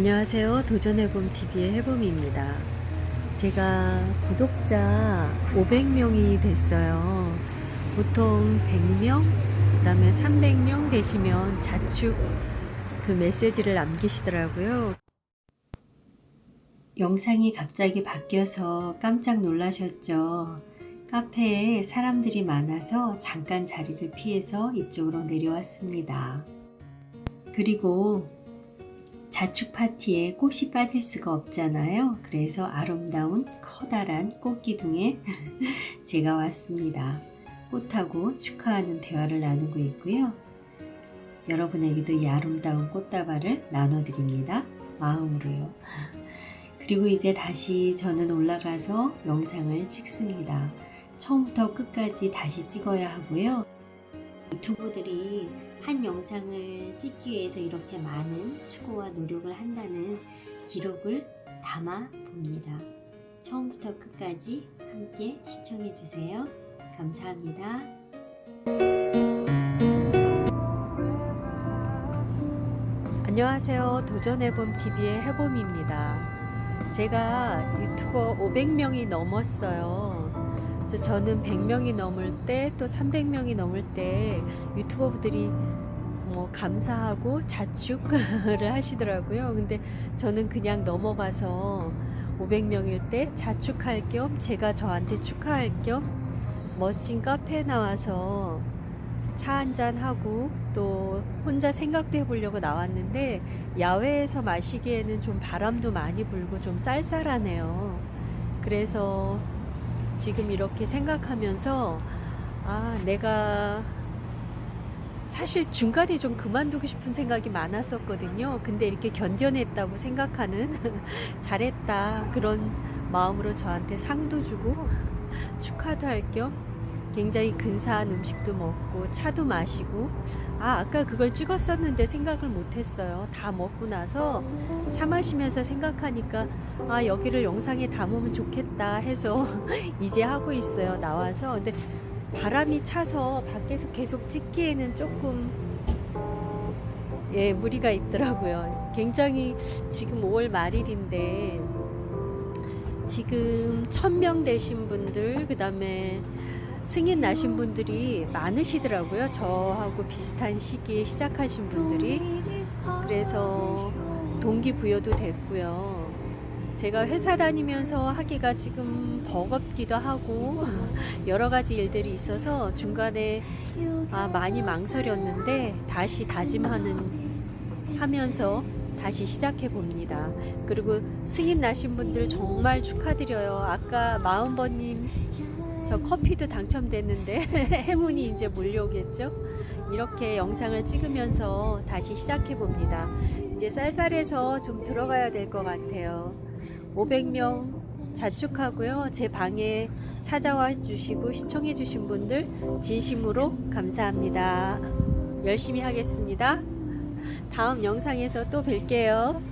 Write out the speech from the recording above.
안녕하세요. 도전해봄 TV의 해봄입니다. 제가 구독자 500명이 됐어요. 보통 100명, 그 다음에 300명 되시면 자축 그 메시지를 남기시더라고요. 영상이 갑자기 바뀌어서 깜짝 놀라셨죠? 카페에 사람들이 많아서 잠깐 자리를 피해서 이쪽으로 내려왔습니다. 그리고 자축 파티에 꽃이 빠질 수가 없잖아요. 그래서 아름다운 커다란 꽃기둥에 제가 왔습니다. 꽃하고 축하하는 대화를 나누고 있고요. 여러분에게도 이 아름다운 꽃다발을 나눠드립니다. 마음으로요. 그리고 이제 다시 저는 올라가서 영상을 찍습니다. 처음부터 끝까지 다시 찍어야 하고요. 유튜브들이 한 영상을 찍기 위해서 이렇게 많은 수고와 노력을 한다는 기록을 담아 봅니다. 처음부터 끝까지 함께 시청해 주세요. 감사합니다. 안녕하세요. 도전해봄 TV의 해봄입니다. 제가 유튜버 500명이 넘었어요. 그래서 저는 100명이 넘을 때 또 300명이 넘을 때 유튜버들이 뭐 감사하고 자축을 하시더라고요. 근데 저는 그냥 넘어가서 500명일 때 자축할 겸 제가 저한테 축하할 겸 멋진 카페에 나와서 차 한잔 하고 또 혼자 생각도 해보려고 나왔는데 야외에서 마시기에는 좀 바람도 많이 불고 좀 쌀쌀하네요. 그래서 지금 이렇게 생각하면서 아, 내가 사실 중간에 좀 그만두고 싶은 생각이 많았었거든요. 근데 이렇게 견뎌냈다고 생각하는 잘했다 그런 마음으로 저한테 상도 주고 축하도 할 겸 굉장히 근사한 음식도 먹고 차도 마시고 아 아까 그걸 찍었었는데 생각을 못했어요. 다 먹고 나서 차 마시면서 생각하니까 아 여기를 영상에 담으면 좋겠다 해서 이제 하고 있어요. 나와서 근데 바람이 차서 밖에서 계속 찍기에는 조금 예 무리가 있더라고요. 굉장히 지금 5월 말일인데 지금 천 명 되신 분들 그 다음에 승인 나신 분들이 많으시더라고요. 저하고 비슷한 시기에 시작하신 분들이 그래서 동기부여도 됐고요. 제가 회사 다니면서 하기가 지금 버겁기도 하고 여러 가지 일들이 있어서 중간에 아, 많이 망설였는데 다시 다짐하는 하면서 다시 시작해 봅니다. 그리고 승인 나신 분들 정말 축하드려요. 아까 마음버님 저 커피도 당첨됐는데 행운이 이제 몰려오겠죠? 이렇게 영상을 찍으면서 다시 시작해 봅니다. 이제 쌀쌀해서 좀 들어가야 될 것 같아요. 500명 자축하고요. 제 방에 찾아와 주시고 시청해 주신 분들 진심으로 감사합니다. 열심히 하겠습니다. 다음 영상에서 또 뵐게요.